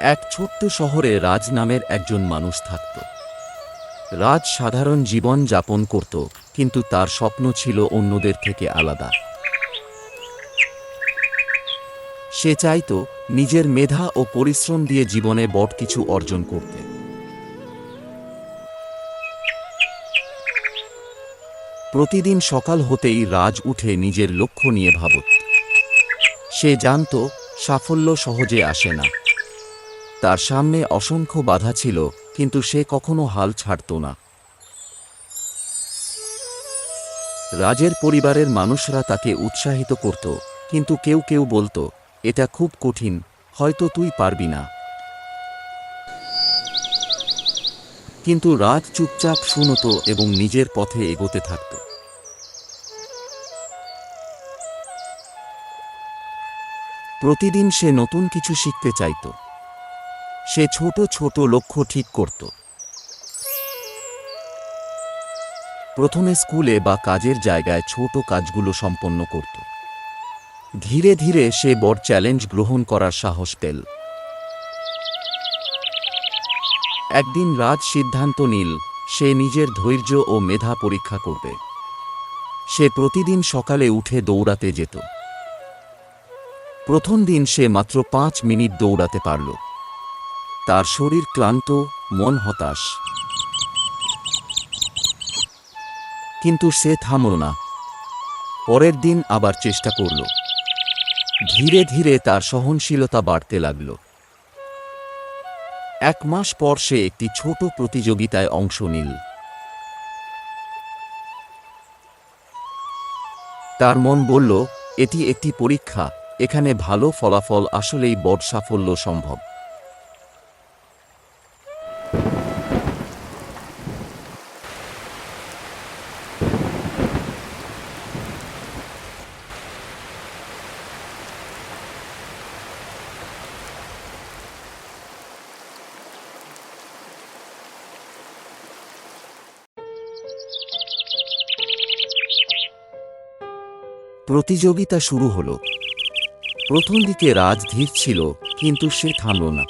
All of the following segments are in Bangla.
এক ছোট্ট শহরে রাজ নামের একজন মানুষ থাকত। রাজ সাধারণ জীবন যাপন করত, কিন্তু তার স্বপ্ন ছিল অন্যদের থেকে আলাদা। সে চাইত নিজের মেধা ও পরিশ্রম দিয়ে জীবনে বড় কিছু অর্জন করতে। প্রতিদিন সকাল হতেই রাজ উঠে নিজের লক্ষ্য নিয়ে ভাবত। সে জানত সাফল্য সহজে আসে না। তার সামনে অসংখ্য বাধা ছিল, কিন্তু সে কখনো হাল ছাড়ত না। রাজের পরিবারের মানুষরা তাকে উৎসাহিত করত, কিন্তু কেউ কেউ বলতো, এটা খুব কঠিন, হয়তো তুই পারবি না। কিন্তু রাজ চুপচাপ শুনত এবং নিজের পথে এগোতে থাকত। প্রতিদিন সে নতুন কিছু শিখতে চাইত। সে ছোট ছোট লক্ষ্য ঠিক করত। প্রথমে স্কুলে বা কাজের জায়গায় ছোট কাজগুলো সম্পন্ন করত। ধীরে ধীরে সে বড় চ্যালেঞ্জ গ্রহণ করার সাহস পেল। একদিন রাজ সিদ্ধান্ত নিল, সে নিজের ধৈর্য ও মেধা পরীক্ষা করবে। সে প্রতিদিন সকালে উঠে দৌড়াতে যেত। প্রথম দিন সে মাত্র পাঁচ মিনিট দৌড়াতে পারল। তার শরীর ক্লান্ত, মন হতাশ। কিন্তু সে থামল না। পরের দিন আবার চেষ্টা করল। ধীরে ধীরে তার সহনশীলতা বাড়তে লাগল। এক মাস পর সে একটি ছোট প্রতিযোগিতায় অংশ নিল। তার মন বলল, এটি একটি পরীক্ষা, এখানে ভালো ফলাফল আসলেই বড় সাফল্য সম্ভব। প্রতিযোগিতা শুরু হলো। প্রথম দিকে রাজ ধীর ছিল, কিন্তু সে থামল না।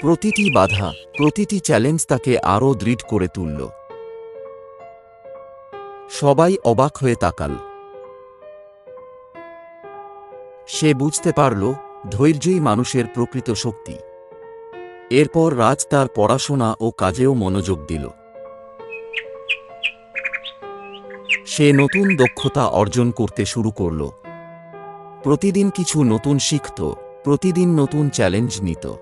প্রতিটি বাধা, প্রতিটি চ্যালেঞ্জ তাকে আরও দৃঢ় করে তুলল। সবাই অবাক হয়ে তাকাল। সে বুঝতে পারল, ধৈর্যই মানুষের প্রকৃত শক্তি। এরপর রাজ তার পড়াশোনা ও কাজেও মনোযোগ দিল। সে নতুন দক্ষতা অর্জন করতে শুরু করল। প্রতিদিন কিছু নতুন শিখত, প্রতিদিন নতুন চ্যালেঞ্জ নিত।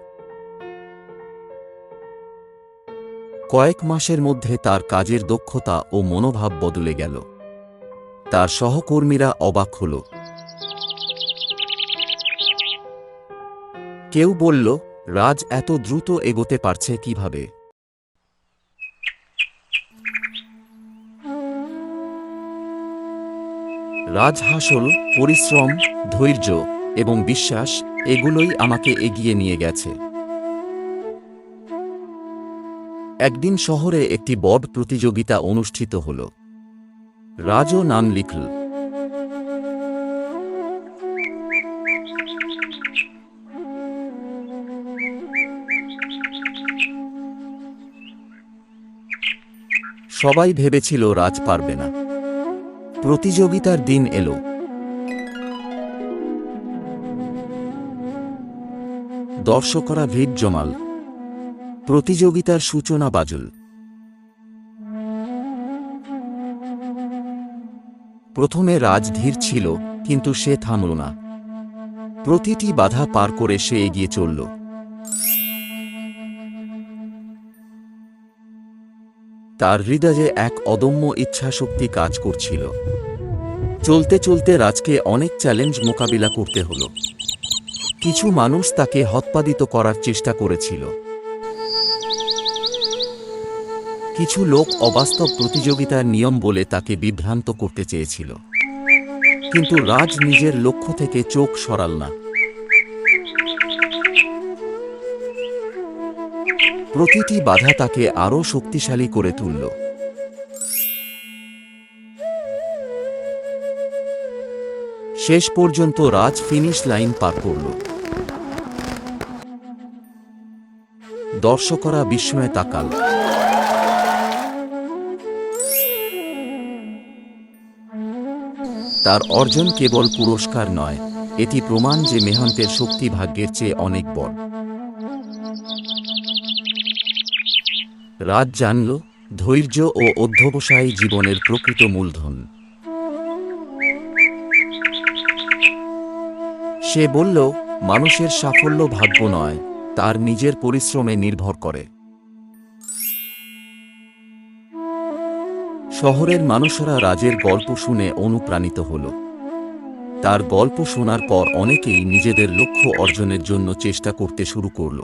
কয়েক মাসের মধ্যে তার কাজের দক্ষতা ও মনোভাব বদলে গেল। তার সহকর্মীরা অবাক হল। কেউ বলল, রাজ এত দ্রুত এগোতে পারছে কীভাবে? রাজহাসল, পরিশ্রম, ধৈর্য এবং বিশ্বাস এগুলোই আমাকে এগিয়ে নিয়ে গেছে। একদিন শহরে একটি বড় প্রতিযোগিতা অনুষ্ঠিত হল। রাজও নাম লিখল। সবাই ভেবেছিল রাজ পারবে না। প্রতিযোগিতার দিন এলো। দর্শকরা ভিড় জমাল। প্রতিযোগিতার সূচনা বাজল। প্রথমে রাজ ধীর ছিল, কিন্তু সে থামল না। প্রতিটি বাধা পার করে সে এগিয়ে চলল। তার হৃদয়ে এক অদম্য ইচ্ছাশক্তি কাজ করছিল। চলতে চলতে রাজকে অনেক চ্যালেঞ্জ মোকাবিলা করতে হল। কিছু মানুষ তাকে হৎপাদিত করার চেষ্টা করেছিল। কিছু লোক অবাস্তব প্রতিযোগিতার নিয়ম বলে তাকে বিভ্রান্ত করতে চেয়েছিল। কিন্তু রাজ নিজের লক্ষ্য থেকে চোখ সরাল না। প্রতিটি বাধা তাকে আরও শক্তিশালী করে তুলল। শেষ পর্যন্ত রাজ ফিনিশ লাইন পার করল। দর্শকরা বিস্ময়ে তাকাল। তার অর্জন কেবল পুরস্কার নয়, এটি প্রমাণ যে মেহন্তের শক্তি ভাগ্যের চেয়ে অনেক বড়। রাজ জানল ধৈর্য ও অধ্যবসায়ী জীবনের প্রকৃত মূলধন। সে বলল, মানুষের সাফল্য ভাগ্য নয়, তার নিজের পরিশ্রমে নির্ভর করে। শহরের মানুষরা রাজের গল্প শুনে অনুপ্রাণিত হল। তার গল্প শোনার পর অনেকেই নিজেদের লক্ষ্য অর্জনের জন্য চেষ্টা করতে শুরু করল।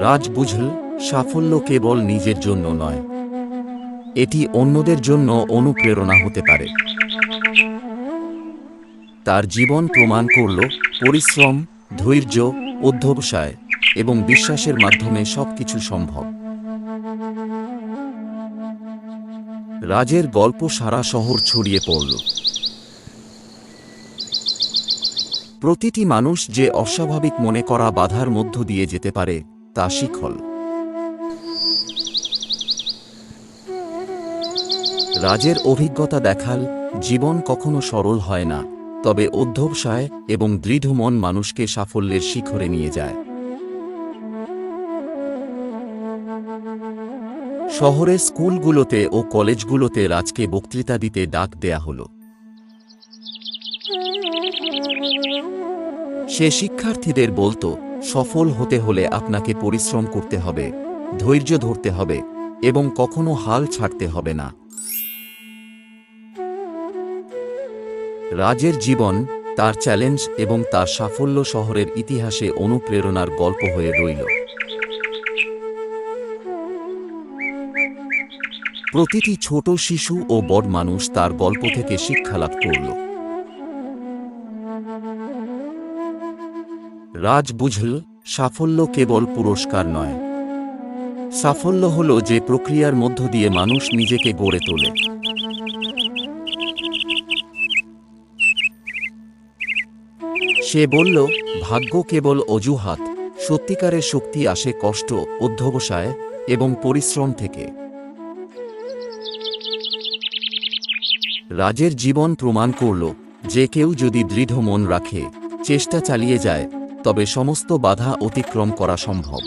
রাজ বুঝল, সাফল্য কেবল নিজের জন্য নয়। এটি অন্যদের জন্য অনুপ্রেরণা হতে পারে। তার জীবন প্রমাণ করল পরিশ্রম, ধৈর্য, অধ্যবসায় এবং বিশ্বাসের মাধ্যমে সবকিছু সম্ভব। রাজের গল্প সারা শহর ছড়িয়ে পড়ল। প্রতিটি মানুষ যে অস্বাভাবিক মনে করা বাধার মধ্য দিয়ে যেতে পারে তা শিখল। রাজের অভিজ্ঞতা দেখাল, জীবন কখনো সরল হয় না, তবে অধ্যবসায় এবং দৃঢ় মন মানুষকে সাফল্যের শিখরে নিয়ে যায়। শহরের স্কুলগুলোতে ও কলেজগুলোতে রাজকে বক্তৃতা দিতে ডাক দেয়া হল। সে শিক্ষার্থীদের বলতো সফল হতে হলে আপনাকে পরিশ্রম করতে হবে, ধৈর্য ধরতে হবে এবং কখনো হাল ছাড়তে হবে না। রাজের জীবন, তার চ্যালেঞ্জ এবং তার সাফল্য শহরের ইতিহাসে অনুপ্রেরণার গল্প হয়ে রইল। প্রতিটি ছোট শিশু ও বড় মানুষ তার গল্প থেকে শিক্ষা লাভ করল। রাজ বুঝল, সাফল্য কেবল পুরস্কার নয়। সাফল্য হল যে প্রক্রিয়ার মধ্য দিয়ে মানুষ নিজেকে গড়ে তোলে। সে বলল, ভাগ্য কেবল অজুহাত, সত্যিকারের শক্তি আসে কষ্ট, অধ্যবসায় এবং পরিশ্রম থেকে। রাজের জীবন প্রমাণ করল, যে কেউ যদি দৃঢ় মন রাখে, চেষ্টা চালিয়ে যায় তবে সমস্ত বাধা অতিক্রম করা সম্ভব।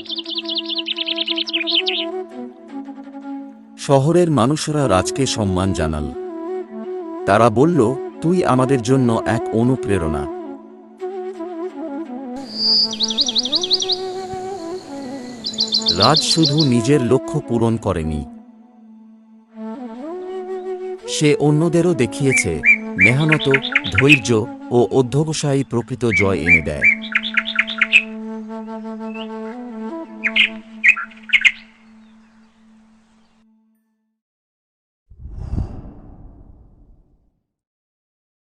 শহরের মানুষেরা রাজকে সম্মান জানাল। তারা বলল, তুই আমাদের জন্য এক অনুপ্রেরণা। রাজ শুধু নিজের লক্ষ্য পূরণ করেনি। সে অন্যদেরও দেখিয়েছে, মেহনত, ধৈর্য ও অধ্যবসায়ী প্রকৃত জয় এনে দেয়।